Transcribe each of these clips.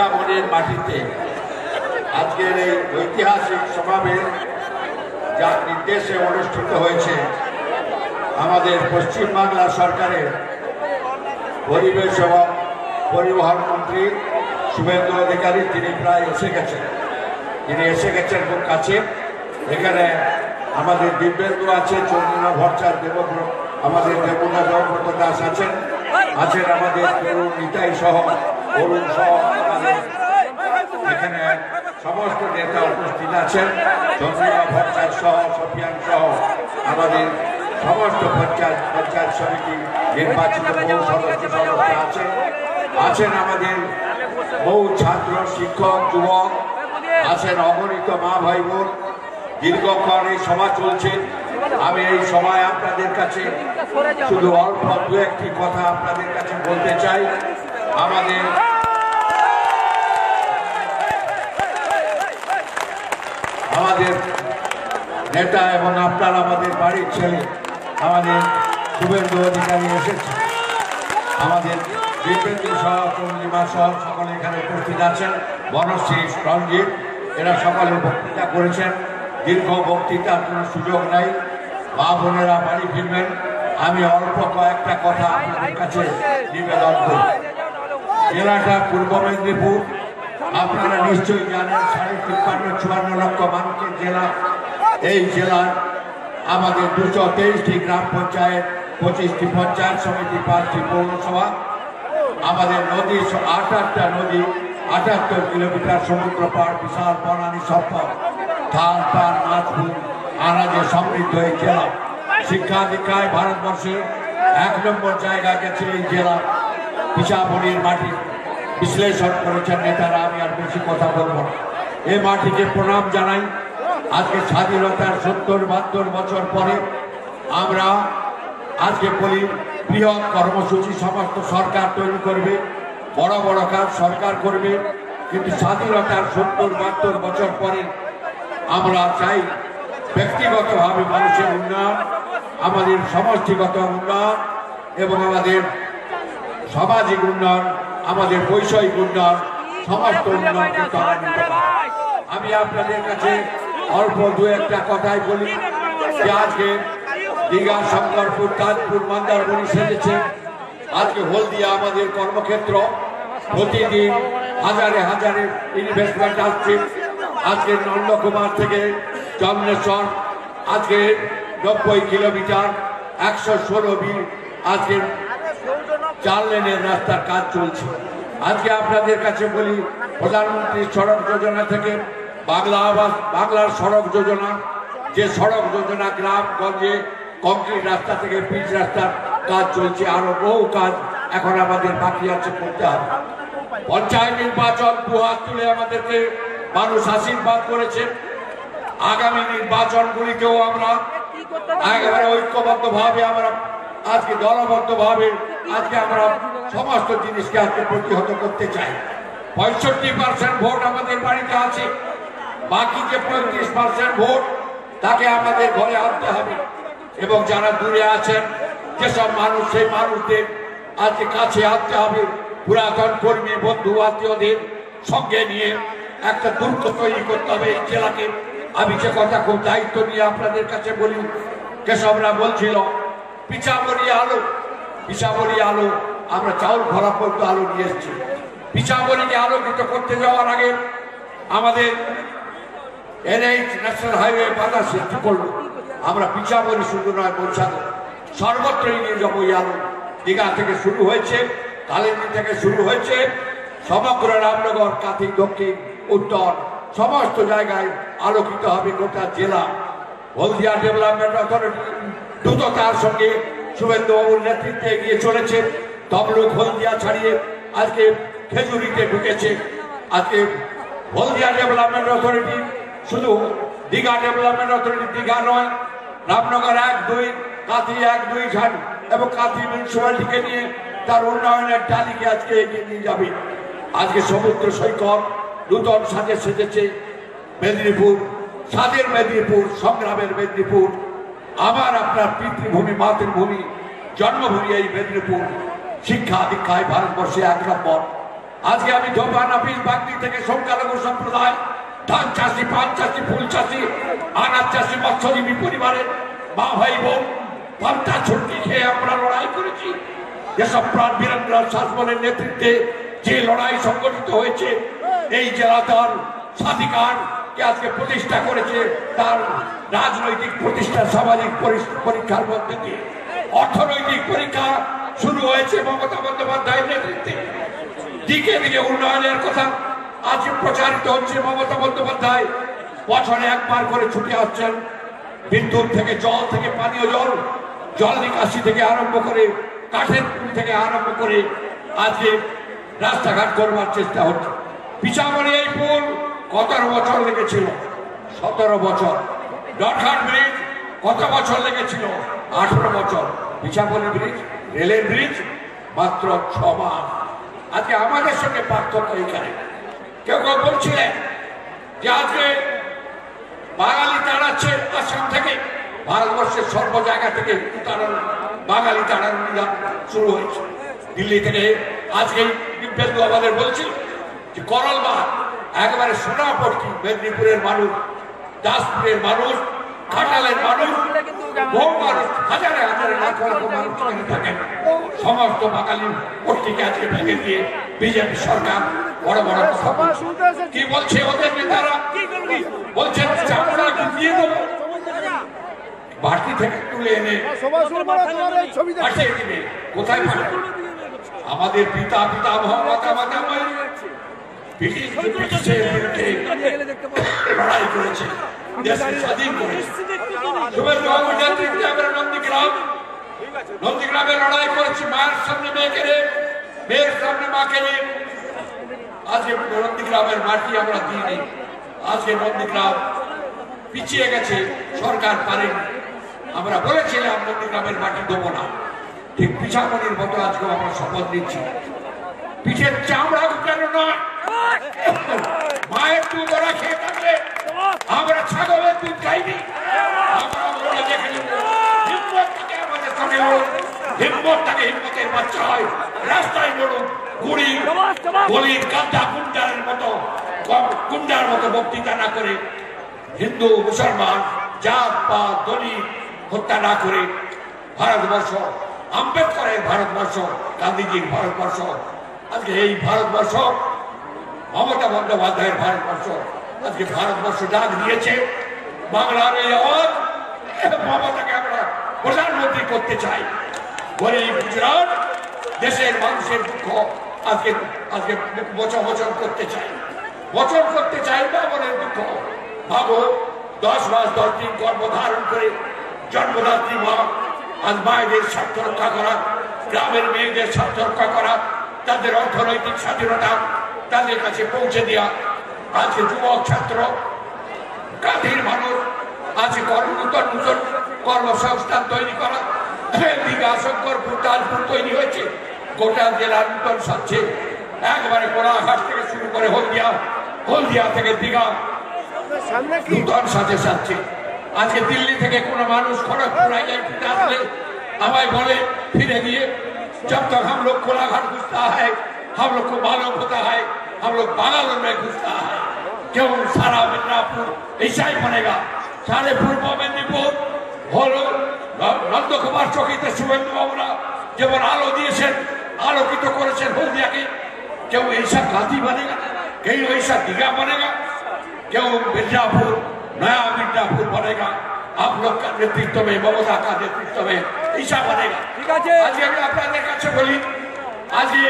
পিছামনির মাটিতে আজকের এই ঐতিহাসিক সমাবেশ যার নির্দেশে অনুষ্ঠিত হয়েছে আমাদের পশ্চিমবাংলা সরকারের পরিবেশ এবং পরিবহন মন্ত্রী শুভেন্দু অধিকারী, তিনি প্রায় এসে গেছেন। তিনি এসে গেছেন খুব কাছে। এখানে আমাদের দিব্যেন্দু আছে চন্দ্রিমা ভট্টার দেবব্র আমাদের দেবনা দেবব্রত দাস আছেন। আছেন আমাদের তরুণ নিতাই সহ, অরুণ সহ এখানে সমস্ত নেতা উপস্থিত আছেন। চন্দ্রিমা ভট্টার সহ, সফিয়ান সহ, আমাদের সমস্ত পঞ্চায়েত পঞ্চায়েত সমিতি নির্বাচিত বহু সদস্য সদস্য আছেন। আছেন আমাদের বহু ছাত্র, শিক্ষক, যুবক, আছেন অগণিত মা ভাই বোন। দীর্ঘক্ষণ এই সভা চলছে। আমি এই সময় আপনাদের কাছে শুধু অল্প দু একটি কথা আপনাদের কাছে বলতে চাই। আমাদের আমাদের নেতা এবং আপনার আমাদের বাড়ির ছেলে, আমাদের শুভেন্দু অধিকারী এসেছে। আমাদের দীপেন্দ্র সহ চন্দ্রিমা সহ সকলে এখানে উপস্থিত আছেন। বনশ্রী রঞ্জিত, এরা সকলে বক্তৃতা করেছেন। দীর্ঘ বক্তৃতার কোনো সুযোগ নাই। মা বোনেরা বাড়ি ফিরবেন। আমি অল্প কয়েকটা কথা আপনাদের কাছে নিবেদন করি জেলাটা পূর্ব মেদিনীপুর আপনারা নিশ্চয়ই জানেন, সাড়ে তিপ্পান্ন, চুয়ান্ন লক্ষ মানুষের জেলা। এই জেলার আমাদের দুশো তেইশটি গ্রাম পঞ্চায়েত, পঁচিশটি পঞ্চায়েত সমিতি, পাঁচটি পৌরসভা। আমাদের নদী আট আটটা নদী, আটাত্তর কিলোমিটার সমুদ্র পার বিশাল বনানী সম্পদ ধান পান মাছপুর আনাজে সমৃদ্ধ এই জেলা। শিক্ষা দীক্ষায় ভারতবর্ষে এক নম্বর জায়গা গেছে এই জেলা পিসাবনির মাটি। বিশ্লেষণ করেছেন নেতারা, আমি আর বেশি কথা বলব না। এই মাটিকে প্রণাম জানাই। আজকে স্বাধীনতার সত্তর, বাহাত্তর বছর পরে আমরা আজকে বলি, বৃহৎ কর্মসূচি সমস্ত সরকার তৈরি করবে, বড় বড় কাজ সরকার করবে, কিন্তু স্বাধীনতার সত্তর, বাহাত্তর বছর পরে আমরা চাই ব্যক্তিগতভাবে মানুষের উন্নয়ন, আমাদের সমষ্টিগত উন্নয়ন এবং আমাদের সামাজিক উন্নয়ন আমাদের বৈষয়িক উন্নয়ন, সমস্ত উন্নয়নকে। আমি আপনাদের কাছে অল্প দু একটা কথাই বলি, যে আজকে দীঘা, শঙ্করপুর তাজপুর মন্দারমণি সেজেছে। আজকে হলদিয়া আমাদের কর্মক্ষেত্র। প্রতিদিন হাজারে হাজারে ইনভেস্টমেন্ট আসছে। আজকে নন্দকুমার থেকে চন্দ্রেশ্বর আজকে নব্বই কিলোমিটার, একশো ষোলো বিল আজকে চার লেনের রাস্তার কাজ চলছে। আজকে আপনাদের কাছে বলি, প্রধানমন্ত্রী সড়ক যোজনা থেকে বাংলা আবাস, বাংলার সড়ক যোজনা, যে সড়ক যোজনা গ্রাম গঞ্জে কংক্রিট রাস্তা থেকে পিচ রাস্তার কাজ চলছে, আরও বহু কাজ এখন আমাদের বাকি আছে করতে হবে। পঞ্চায়েত নির্বাচন দুহাত তুলে আমাদেরকে মানুষ আশীর্বাদ করেছে। আগামী নির্বাচনগুলিকেও আমরা একেবারে ঐক্যবদ্ধ ভাবে আমরা আজকে দলবদ্ধ ভাবে আজকে আমরা সমস্ত জিনিসকে আজকে প্রতিহত করতে চাই। পঁয়ষট্টি পার্সেন্ট ভোট আমাদের বাড়িতে আছে। বাকি যে পঁয়ত্রিশ পার্সেন্ট ভোট, তাকে আমাদের ঘরে আনতে হবে। এবং যারা দূরে আছেন, যেসব মানুষ, সেই মানুষদের আজকে কাছে আনতে হবে। পুরাতন কর্মী বন্ধু আত্মীয়দের সঙ্গে নিয়ে একটা দুর্গ তৈরি করতে হবে এই জেলাকে। আমি যে কথা খুব দায়িত্ব নিয়ে আপনাদের কাছে বলি, কেশবরা বলছিল পিছাবরি আলো পিছাবরি আলো, আমরা চাউল ভরা পর্যন্ত আলো নিয়ে এসেছি। পিছাবরিকে আলোকিত করতে যাওয়ার আগে আমাদের এনএইচ ন্যাশনাল হাইওয়ে বাধা সৃষ্টি করল। আমরা পিছাবরি শুধু নয় পৌঁছানো সর্বত্রই নিয়ে যাব এই আলো। দীঘা থেকে শুরু হয়েছে, কালিন্দী থেকে শুরু হয়েছে, সমগ্র রামনগর কাথি দক্ষিণ, উত্তর, সমস্ত জায়গায় আলোকিত হবে গোটা জেলা। হলদিয়া ডেভেলপমেন্ট অথরিটি দ্রুততার সঙ্গে শুভেন্দু বাবুর নেতৃত্বে এগিয়ে চলেছে। তমলুক হলদিয়া ছাড়িয়ে আজকে খেজুরিতে ঢুকেছে। আজকে হলদিয়া ডেভেলপমেন্ট অথরিটি শুধু দীঘা ডেভেলপমেন্ট অথরিটি দীঘা নয়, রামনগর এক দুই, কাঁথি এক দুই ঝাড় এবং কাঁথি মিউনিসিপ্যালিটিকে নিয়ে তার উন্নয়নের ডালিকে আজকে এগিয়ে নিয়ে যাবে। আজকে সমুদ্র সৈকত নূতন সাজে সেজেছে মেদিনীপুর, স্বাদের মেদিনীপুর, সংগ্রামের মেদিনীপুর। আমার আপনার পিতৃভূমি, মাতৃভূমি, জন্মভূমি এই মেদিনীপুর শিক্ষা দীক্ষায় ভারতবর্ষে এক নম্বর। আজকে আমি ধোপা নাফিস বাগদি থেকে সংখ্যালঘু সম্প্রদায়, ধান চাষি, পান চাষি, ফুল চাষি, আনাজ চাষি, মৎস্যজীবী পরিবারের মা, ভাই, বোন পান্তা ছুটকি খেয়ে আমরা লড়াই করেছি। যেসব প্রাণ বীরেন্দ্র শাসনের নেতৃত্বে যে লড়াই সংগঠিত হয়েছে, এই জেলা দল স্বাধিকার আজকে প্রতিষ্ঠা করেছে তার রাজনৈতিক প্রতিষ্ঠা সামাজিক পরি- পরীক্ষার মধ্যে দিয়ে অর্থনৈতিক পরীক্ষা শুরু হয়েছে মমতা বন্দ্যোপাধ্যায়ের নেতৃত্বে। দিকে দিকে উন্নয়নের কথা আজ প্রচারিত হচ্ছে মমতা বন্দ্যোপাধ্যায়। বছরে একবার করে ছুটে আসছেন। বিদ্যুৎ থেকে জল থেকে পানীয় জল জল নিকাশি থেকে আরম্ভ করে, কাঠের পুল থেকে আরম্ভ করে আজকে রাস্তাঘাট করবার চেষ্টা হচ্ছে। পিছামণি এই পুল কত বছর লেগেছিল? সতেরো বছর। ডটঘাট ব্রিজ, কত বছর লেগেছিল? আঠারো বছর। পিছামণি ব্রিজ, রেলের ব্রিজ, মাত্র ছ মাস। আজকে আমাদের সঙ্গে পার্থক্য এখানে কেউ কেউ বলছিলেন যে আজকে বাঙালি তাড়াচ্ছে আসাম থেকে। ভারতবর্ষের সর্ব জায়গা থেকে তাড়ানো বাঙালি তাড়ানো শুরু হয়েছে। দিল্লি থেকে আজকে দিব্যেন্দু আমাদের বলছিল যে করলবাগ একেবারে সোনাপট্টি মেদিনীপুরের মানুষ দাসপুরের মানুষ, ঘাটালের মানুষ, বহু মানুষ, হাজারে হাজারে লাখ লাখ মানুষ এখানে থাকেন। সমস্ত পট্টিকে আজকে ভেঙে দিয়ে বিজেপি সরকার বড় বড় কি বলছে ওদের নেতারা? বলছেন চামড়া দিয়ে দেবো। বাড়তি থেকে তুলে এনে কোথায় আমাদের পিতা পিতা মাতা মাতা লড়াই করেছে দেশকে স্বাধীন লড়াই করেছি মায়ের সামনে মেয়েকে রে মেয়ের সামনে মাকে রে আমরা দিইনি আজকে নন্দীগ্রাম পিছিয়ে গেছে সরকার পারেনি আমরা বলেছিলাম নন্দীগ্রামের মাটি দেবো না ঠিক পিছামনির মতো আজকে আমরা শপথ নিচ্ছি। পিঠের চামড়া উঠানো নয়। মায়ের দুধ ওরা খেয়ে থাকলে আমরা ছাগলের দুধ খাইনি। মতো না করে হিন্দু, মুসলমান, জাত দলিত হত্যা না করে ভারতবর্ষ, আম্বেদকরের ভারতবর্ষ, গান্ধীজির ভারতবর্ষ আজকে এই ভারতবর্ষ, মমতা বন্দ্যোপাধ্যায়ের ভারতবর্ষ, আজকে ভারতবর্ষ ডাক দিয়েছে, বাংলার এই আওয়াজ মমতাকে আমরা প্রধানমন্ত্রী করতে চাই। গরিব গুজরাট দেশের মানুষের দুঃখ আজকে আজকে বছর বছর করতে চাই। বছর করতে চাই না মনের দুঃখ। ভাবো, দশ মাস, দশ দিন গর্ভধারণ করে জন্মদাত্রী মা, আজ মায়েদের স্বার্থ রক্ষা করা, গ্রামের মেয়েদের স্বার্থ রক্ষা করা তাদের অর্থনৈতিক স্বাধীনতা তাদের কাছে পৌঁছে দেওয়া আছে যুবক ছাত্র, কাঁধের মানুষ আছে কর্ম নূতন কর্মসংস্থান তৈরি করা। দীঘা শঙ্করপুর তাজপুর তৈরি হয়েছে। গোটা জেলা নূতন সাজছে একবারে কোলাঘাট থেকে শুরু করে হলদিয়া হলদিয়া থেকে দীঘা। নূতন সাজে সাজছে। আজকে দিল্লি থেকে কোনো মানুষ খড়গপুর আসলে আমায় বলে, ফিরে গিয়ে जब तक हम लोग कोलाघाट घुसता है, हम लोग को मालूम होता है, हम लोग बागालोर में घुसता है। क्यों? सारा मिदनापुर ही बनेगा सारे पूर्व मेदनीपुर हलो नंद कुमार चौकी शुभेंदु बाबूरा जेवन आलो दिए आलोकित कर तो हल्दिया बनेगा क्यों? ऐसा दीघा बनेगा? क्यों? मिर्जापुर, नया मिर्जापुर बनेगा। आप लोग का नेतृत्व में ममता का नेतृत्व में ऐसा बनेगा ঠিক আছে। আজকে আমি আপনাদের কাছে বলি আজকে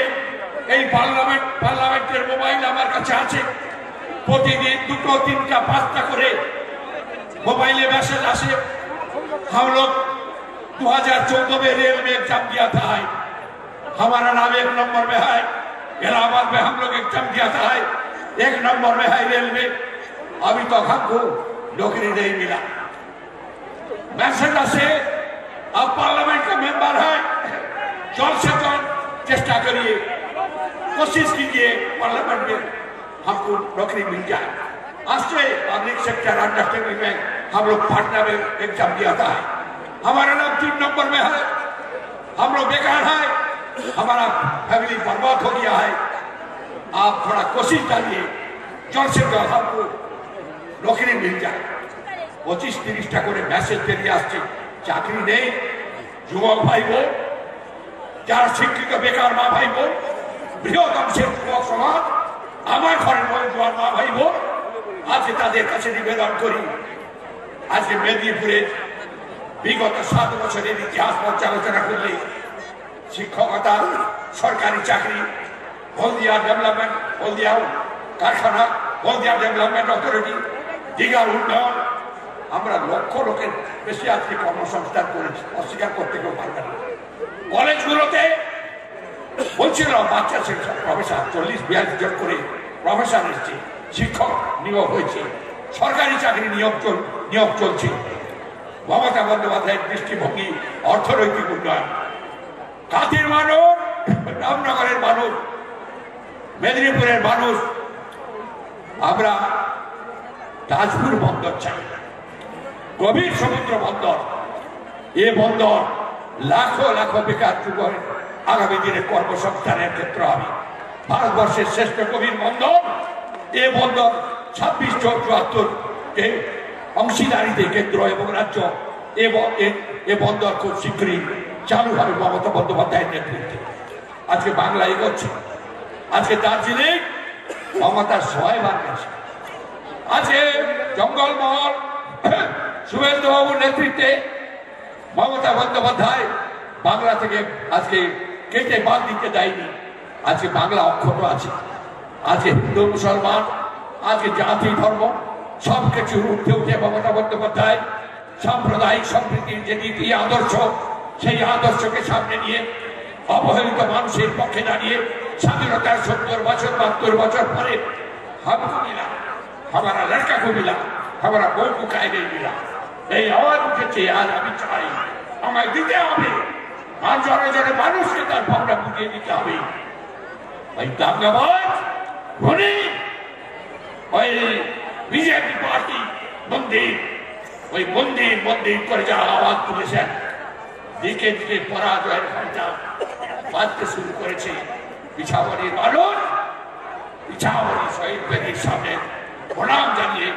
এই পার্লামেন্ট পার্লামেন্টের মোবাইল আমার কাছে আছে প্রতিদিন দুটো তিনটা পাঁচটা করে मोबाइल मैसेज आसे हम लोग 2014 में रेल में एग्जाम दिया था है हमारा नाम एक नंबर में है इलाहाबाद में हम लोग एग्जाम दिया था है एक नंबर में है रेल में अभी तक हमको नौकरी नहीं मिला मैसेडा से अब पार्लियामेंट का मेंबर है। जल्द से जल्द चेष्टा करिए, कोशिश कीजिए पार्लियामेंट में हमको नौकरी मिल जाए। राष्ट्रीय पब्लिक सेक्टर अंडरस्टैंडिंग में हम लोग पार्टनर में एग्ज़ाम दिया था। हमारा नाम तीन नंबर में है। हम लोग बेकार है। हमारा फैमिली बर्बाद हो गया है। आप थोड़ा कोशिश करिए, जल्द से जल्द हमको नौकरी मिल जाए। পঁচিশ তিরিশটা করে মেসেজ বেরিয়ে আসছে, চাকরি নেই, যুবক ভাই বোন যারা শিক্ষিত বেকার মা ভাই বোন বৃহৎ যুবক সমাজ, আমার ঘরের বই জোয়ার মা ভাই বোন আজকে তাদের কাছে নিবেদন করি। আজকে মেদিনীপুরের বিগত সাত বছরের ইতিহাস পর্যালোচনা করলে শিক্ষকতা সরকারি চাকরি, হলদিয়া ডেভেলপমেন্ট হলদিয়া কারখানা, হলদিয়া ডেভেলপমেন্ট অথরিটি দীঘার উন্নয়ন আমরা লক্ষ লোকের বেশি আজকে কর্মসংস্থান করেছি অস্বীকার করতে কেউ পারবে না। কলেজগুলোতে বলছিল, বাচ্চা শিক্ষক প্রফেসর চল্লিশ বিয়াল্লিশ জন করে প্রফেসর এসছে, শিক্ষক নিয়োগ হয়েছে, সরকারি চাকরি নিয়োগ নিয়োগ চলছে। মমতা বন্দ্যোপাধ্যায়ের দৃষ্টিভঙ্গি অর্থনৈতিক উন্নয়ন। কাঁথির মানুষ, রামনগরের মানুষ, মেদিনীপুরের মানুষ, আমরা তাজপুর বন্দর চাই গভীর সমুদ্র বন্দর। এ বন্দর লাখো লাখো বেকার যুবক আগামী দিনে কর্মসংস্থানের ক্ষেত্র হবে। ভারতবর্ষের শ্রেষ্ঠ গভীর বন্দর, এ বন্দর ছাব্বিশ চুয়াত্তর এ অংশীদারিতে কেন্দ্র এবং রাজ্য। এ বন্দর খুব শীঘ্রই চালু হবে মমতা বন্দ্যোপাধ্যায়ের নেতৃত্বে। আজকে বাংলা এগোচ্ছে। আজকে দার্জিলিং মমতার সহায়বার গেছে আজকে জঙ্গলমহল শুভেন্দুবাবুর নেতৃত্বে মমতা বন্দ্যোপাধ্যায় বাংলা থেকে আজকে কেটে বাদ দিতে দেয়নি আজকে বাংলা অক্ষত আছে। আজকে হিন্দু, মুসলমান, আজকে জাতি, ধর্ম সব কিছু উঠতে উঠে মমতা বন্দ্যোপাধ্যায় সাম্প্রদায়িক সম্প্রীতির যে নীতি, আদর্শ, সেই আদর্শকে সামনে নিয়ে অবহেলিত মানুষের পক্ষে দাঁড়িয়ে স্বাধীনতার সত্তর বছর, বাহাত্তর বছর পরে হাম মিলা, হামারা লড়কা কমিলা হামারা বউ কায়দে মিলা। এই আওয়াজ উঠেছে আর আমি চাই, আমায় দিতে হবে। আর জনে জনে মানুষকে তার ভাবনা বুঝিয়ে দিতে হবে। ওই ওই বিজেপি পার্টি ওই মন্দির মন্দির করে আওয়াজ দিকে দিকে বেদির সামনে প্রণাম জানিয়ে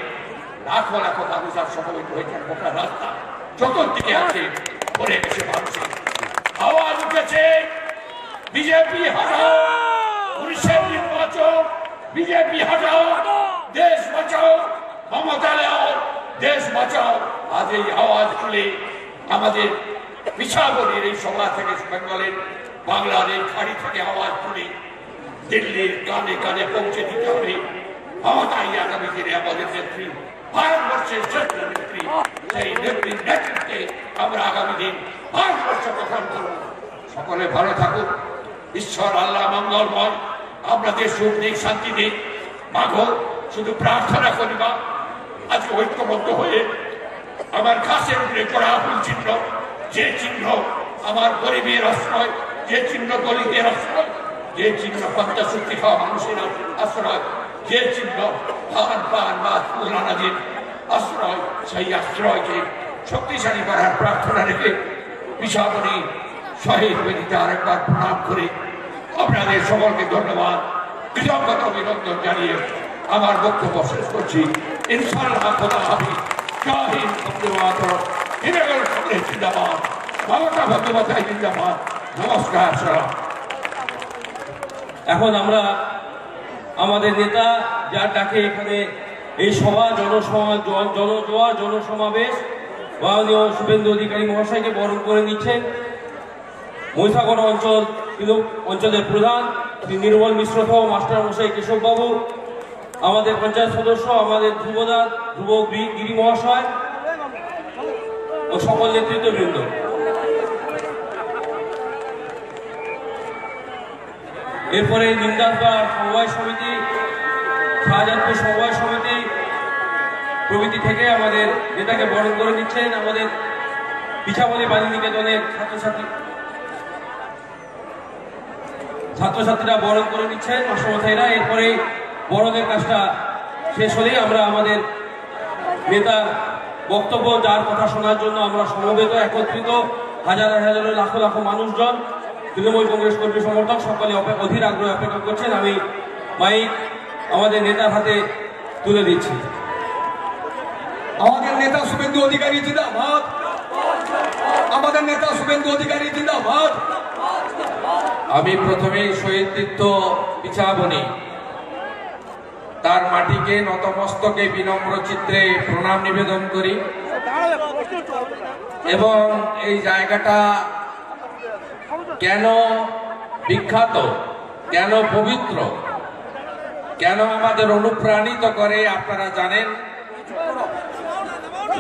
সমবেত হয়েছেন গোটা রাস্তা চতুর্দিকে আছে ভরে গেছে আওয়াজ উঠেছে। বিজেপি পুলিশের নির্বাচন, বিজেপি দেশ বাঁচাও দেশ বাঁচাও। আজ এই আওয়াজ তুলে আমাদের পিছাবনির এই সভা থেকে বেঙ্গলের বাংলার এই খাড়ি থেকে আওয়াজ তুলে দিল্লির কানে কানে পৌঁছে দিতে হবে। মমতাই আগামী দিনে আমাদের নেত্রী ভারতবর্ষের শ্রেষ্ঠ নেত্রী সেই নেত্রীর নেতৃত্বে আমরা আগামী দিন ভারতবর্ষ গঠন করব। সকলে ভালো থাকুন। ঈশ্বর, আল্লাহ মঙ্গলময় আপনাদের সুখ দিক শান্তি দিক মাঘ শুধু প্রার্থনা করিবা আজকে ঐক্যবদ্ধ হয়ে আমার ঘাসের উপরে করা ফুল চিহ্ন, যে চিহ্ন আমার গরিবের আশ্রয় যে চিহ্ন দলিতের আশ্রয় যে চিহ্ন পঞ্চাশক্তি খাওয়া মানুষের আশ্রয় যে চিহ্ন ধান পান বা নানাদের আশ্রয় সেই আশ্রয়কে শক্তিশালী করার প্রার্থনা রেখে শহীদ বেদিতে আরেকবার প্রণাম করে আপনাদের সকলকে ধন্যবাদ। কৃতজ্ঞতা, অভিনন্দন জানিয়ে আমার বক্তব্য শেষ করছি। জিন্দাবাদ। নমস্কার এখন আমরা আমাদের নেতা, যার ডাকে এখানে এই সভা, জনসভা, জন- জনজোয়ার জনসমাবেশ মাননীয় শুভেন্দু অধিকারী মহাশয়কে বরণ করে নিচ্ছেন। মহিষাগড় অঞ্চল অঞ্চলের প্রধান, শ্রী নির্মল মিশ্র সহ মাস্টার মশাই কেশববাবু, আমাদের পঞ্চায়েত সদস্য, আমাদের ধ্রুবদা, ধ্রুব গিরি মহাশয় ও সকল নেতৃত্ববৃন্দ। এরপরে নিমদাসবার সমবায় সমিতি, শাহজাদপুর সমবায় সমিতি প্রভৃতি থেকে আমাদের নেতাকে বরণ করে নিচ্ছেন আমাদের পিছাবলী বালি নিকেতনের ছাত্রছাত্রী ছাত্রছাত্রীরা বরণ করে নিচ্ছেন মাস্টারমশাইরা এরপরে বরণের কাজটা শেষ হলেই আমরা আমাদের নেতার বক্তব্য, যার কথা শোনার জন্য আমরা সমবেত, একত্রিত, হাজার হাজার লাখো লাখো মানুষজন তৃণমূল কংগ্রেস কর্মী সমর্থক সকলে অধীর আগ্রহে অপেক্ষা করছেন। আমি মাইক আমাদের নেতার হাতে তুলে দিচ্ছি। আমাদের নেতা শুভেন্দু অধিকারী জিন্দাবাদ। আমাদের নেতা শুভেন্দু অধিকারী জিন্দাবাদ। আমি প্রথমেই শহীদ তীর্থ পিছাবনি তার মাটিকে নতমস্তকে বিনম্র চিত্রে প্রণাম নিবেদন করি। এবং এই জায়গাটা কেন বিখ্যাত? কেন পবিত্র? কেন আমাদের অনুপ্রাণিত করে আপনারা জানেন?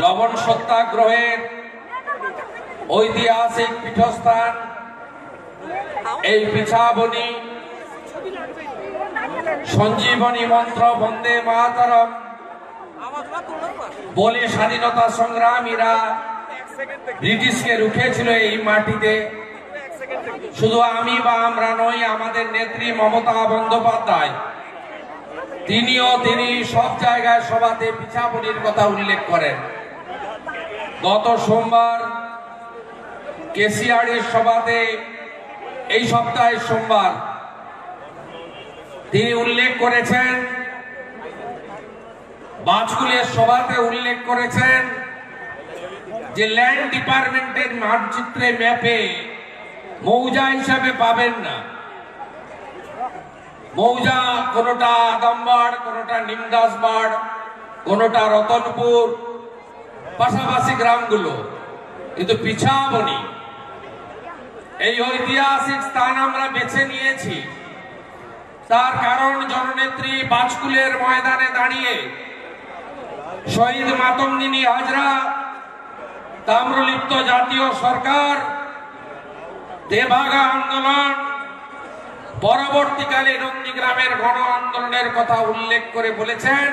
লবণ সত্যাগ্রহের ঐতিহাসিক পীঠস্থান, এই পিছাবনি সঞ্জীবনী মন্ত্র বন্দে মাতরম বলে স্বাধীনতা সংগ্রামীরা ব্রিটিশকে রুখেছিল এই মাটিতে। শুধু আমি বা আমরা নই, আমাদের নেত্রী মমতা বন্দ্যোপাধ্যায়। তিনিও তিনি সব জায়গায় সভাতে পিছাবনির কথা উল্লেখ করেন। গত সোমবার কেসিআরের সভাতে, এই সপ্তাহের সোমবার তিনি উল্লেখ করেছেন বাজকুলের সভাতে উল্লেখ করেছেন যে ল্যান্ড ডিপার্টমেন্টের মানচিত্রে ম্যাপে মৌজা হিসাবে পাবেন না। মৌজা কোনোটা আদমবাড়, কোনোটা নিমদাসবাড়, কোনোটা রতনপুর, পাশাপাশি গ্রামগুলো। কিন্তু পিছাবনি। এই ঐতিহাসিক স্থান আমরা বেছে নিয়েছি। তার কারণ জননেত্রী বাজকুলের ময়দানে দাঁড়িয়ে শহীদ মাতঙ্গিনী হাজরা, তাম্রলিপ্ত জাতীয় সরকার দেবাগা আন্দোলন পরবর্তীকালে নন্দীগ্রামের গণ আন্দোলনের কথা উল্লেখ করে বলেছেন,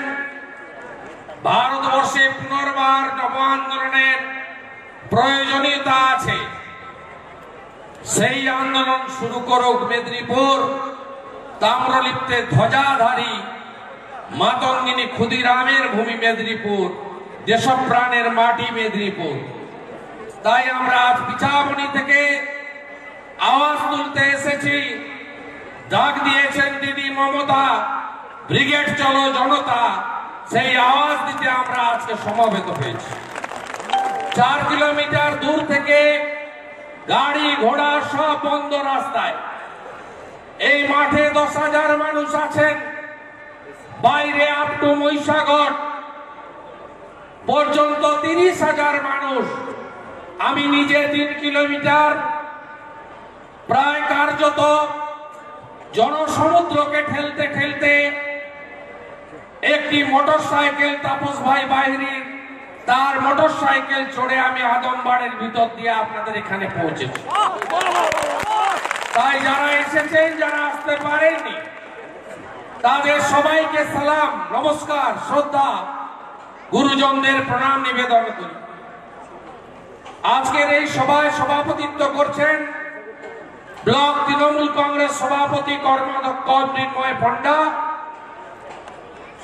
ভারতবর্ষে পুনর্বার নব আন্দোলনের প্রয়োজনীয়তা আছে। সেই আন্দোলন শুরু করুক মেদিনীপুর, তাম্রলিপ্তে ধ্বজাধারী মাতঙ্গিনী ক্ষুদিরামের ভূমি মেদিনীপুর, দেশপ্রাণের মাটি মেদিনীপুর। তাই আমরা পিছাবনি থেকে এসেছি ডাক দিয়েছেন দিদি মমতা, ব্রিগেড চলো জনতা। সেই আওয়াজ দিতে আমরা আজকে সমবেত হয়েছি। চার কিলোমিটার দূর থেকে গাড়ি ঘোড়া সব বন্ধ রাস্তায়। এই মাঠে দশ হাজার মানুষ আছেন। বাইরে আপ টু পর্যন্ত তিরিশ হাজার মানুষ। আমি নিজে তিন কিলোমিটার প্রায় কার্যত জনসমুদ্রকে ঠেলতে ঠেলতে একটি মোটর সাইকেল তাপস ভাই বাহিনীর তার মোটর সাইকেল চড়ে আমি আদমবাড়ের ভিতর দিয়ে আপনাদের এখানে পৌঁছেছি। তাই যারা এসেছেন, যারা আসতে পারেননি, তাদের সবাইকে সালাম, নমস্কার, শ্রদ্ধা, গুরুজনদের প্রণাম নিবেদন করি। আজকের এই সভায় সভাপতিত্ব করছেন ব্লক তৃণমূল কংগ্রেস সভাপতি কর্মাধ্যক্ষ মৃন্ময় পণ্ডা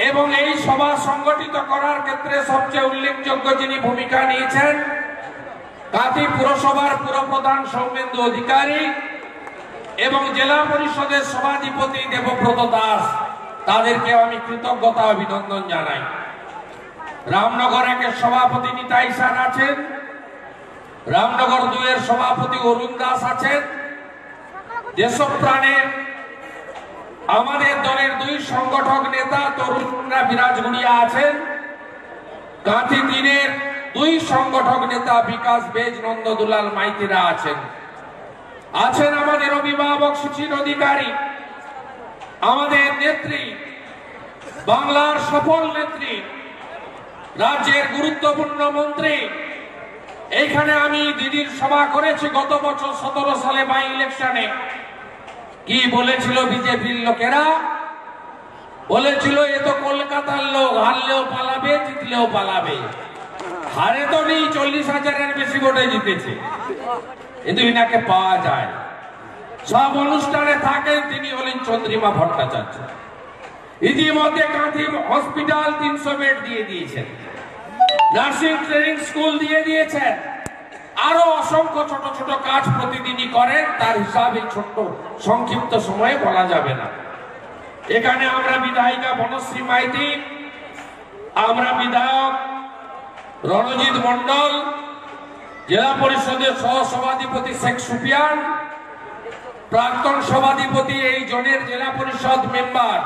এবং এই সভা সংগঠিত করার ক্ষেত্রে সবচেয়ে উল্লেখযোগ্য যিনি ভূমিকা নিয়েছেন, কাঁথি পুরসভার পুরপ্রধান সৌমেন্দু অধিকারী এবং জেলা পরিষদের সভাধিপতি দেবব্রত দাস। তাদেরকে আমি কৃতজ্ঞতা অভিনন্দন জানাই। রামনগর একের সভাপতি নিতাই সার আছেন, রামনগর দুয়ের সভাপতি অরুণ দাস আছেন দেশপ্রাণের আমাদের দলের দুই সংগঠক নেতা তরুণরা বিরাজ বিরাজগুড়িয়া আছেন গান্ধী দিনের দুই সংগঠক নেতা বিকাশ বেজ নন্দ দুলাল মাইতিরা আছেন। আছেন আমাদের অভিভাবক সুচির অধিকারী, আমাদের নেত্রী, বাংলার সফল নেত্রী, রাজ্যের গুরুত্বপূর্ণ মন্ত্রী। এইখানে আমি দিদির সভা করেছি গত বছর সতেরো সালে বাই ইলেকশনে কি বলেছিল বিজেপির লোকেরা? বলেছিল, এ তো কলকাতার লোক, হারলেও পালাবে, জিতলেও পালাবে। হারে তো নেই, চল্লিশ হাজারের বেশি ভোটে জিতেছে। কিন্তু ইনাকে পাওয়া যায়। সব অনুষ্ঠানে থাকেন তিনি হলেন চন্দ্রিমা ভট্টাচার্য। ইতিমধ্যে গান্ধী হসপিটাল তিনশো বেড দিয়ে দিয়েছেন। নার্সিং ট্রেনিং স্কুল দিয়ে দিয়েছেন। আরও অসংখ্য ছোট ছোট কাজ প্রতিদিনই করেন, তার হিসাবে ছোট্ট সংক্ষিপ্ত সময়ে বলা যাবে না। এখানে আমরা বিধায়িকা বনশ্রী মাইতি আমরা বিধায়ক রণজিৎ মন্ডল জেলা পরিষদের সহ সভাধিপতি শেখ সুফিয়ান, প্রাক্তন সভাধিপতি এই জনের জেলা পরিষদ মেম্বার।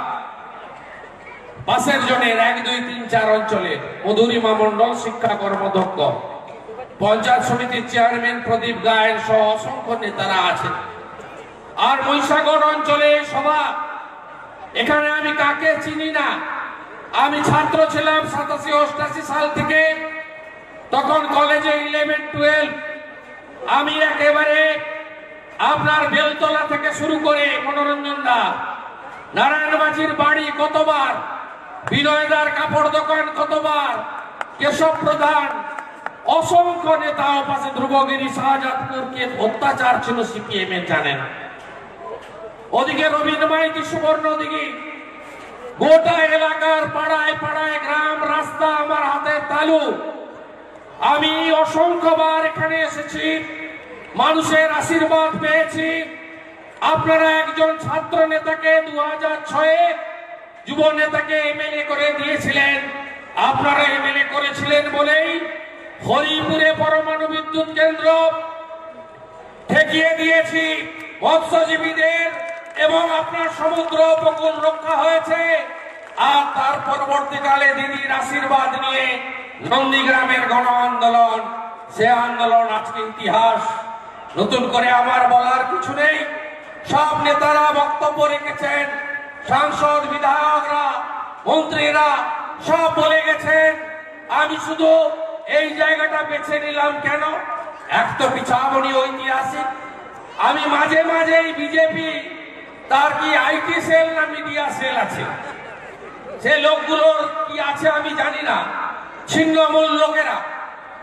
পাশের জনের এক, দুই, তিন, চার অঞ্চলে মধুরিমা মন্ডল শিক্ষা কর্মধ্যক্ষ। পঞ্চায়েত সমিতির চেয়ারম্যান প্রদীপ গায়ের সহ অসংখ্য নেতারা আছেন। আর মহিষাগর অঞ্চলে সভা, এখানে আমি কাকে চিনি না? আমি ছাত্র ছিলাম সাতাশি অষ্টাশি সাল থেকে, তখন কলেজে ইলেভেন টুয়েলভ আমি একেবারে আপনার বেলতলা থেকে শুরু করে মনোরঞ্জন দা নারায়ণবাজির বাড়ি কতবার, বিনয়দার কাপড় দোকান কতবার, কেশব প্রধান অসংখ্য নেতা পাশে ধ্রুবগিরি শাহজাদপুরকে অত্যাচার ছিল সিপিএম এর জানেন ওদিকে রবীন্দ্র মাইতি সুবর্ণ দিঘি, গোটা এলাকার পাড়ায় পাড়ায় গ্রাম, রাস্তা আমার হাতের তালু। আমি অসংখ্যবার এখানে এসেছি, মানুষের আশীর্বাদ পেয়েছি। আপনারা একজন ছাত্র নেতাকে দু হাজার ছয়ে যুব নেতাকে এমএলএ করে দিয়েছিলেন। আপনারা এমএলএ করেছিলেন বলেই হরিপুরে পরমাণু বিদ্যুৎ কেন্দ্র ঠেকিয়ে দিয়েছি। মৎস্যজীবীদের এবং আপনার সমুদ্র উপকূল রক্ষা হয়েছে। আর তার পরবর্তীকালে দিদির আশীর্বাদ নিয়ে নন্দীগ্রামের গণ আন্দোলন, সে আন্দোলন আজকে ইতিহাস। নতুন করে আমার বলার কিছু নেই। সব নেতারা বক্তব্য রেখেছেন, সাংসদ, বিধায়করা, মন্ত্রীরা সব বলে গেছেন। আমি শুধু এই জায়গাটা বেছে নিলাম কেন? এক তো পিছাবনি ঐতিহাসিক আমি মাঝে মাঝে বিজেপি, তার কি আইটি সেল না মিডিয়া সেল আছে? সে লোকগুলোর কি আছে আমি জানি না। ছিন্নমূল লোকেরা,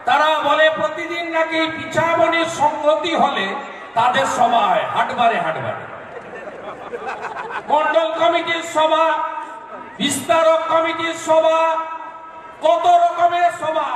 তারা বলে প্রতিদিন নাকি পিছাবনির সংগতি হলে তাদের সভা হয় হাটবারে হাটবারে। মন্ডল কমিটির সভা, বিস্তারক কমিটির সভা কত রকমের সভা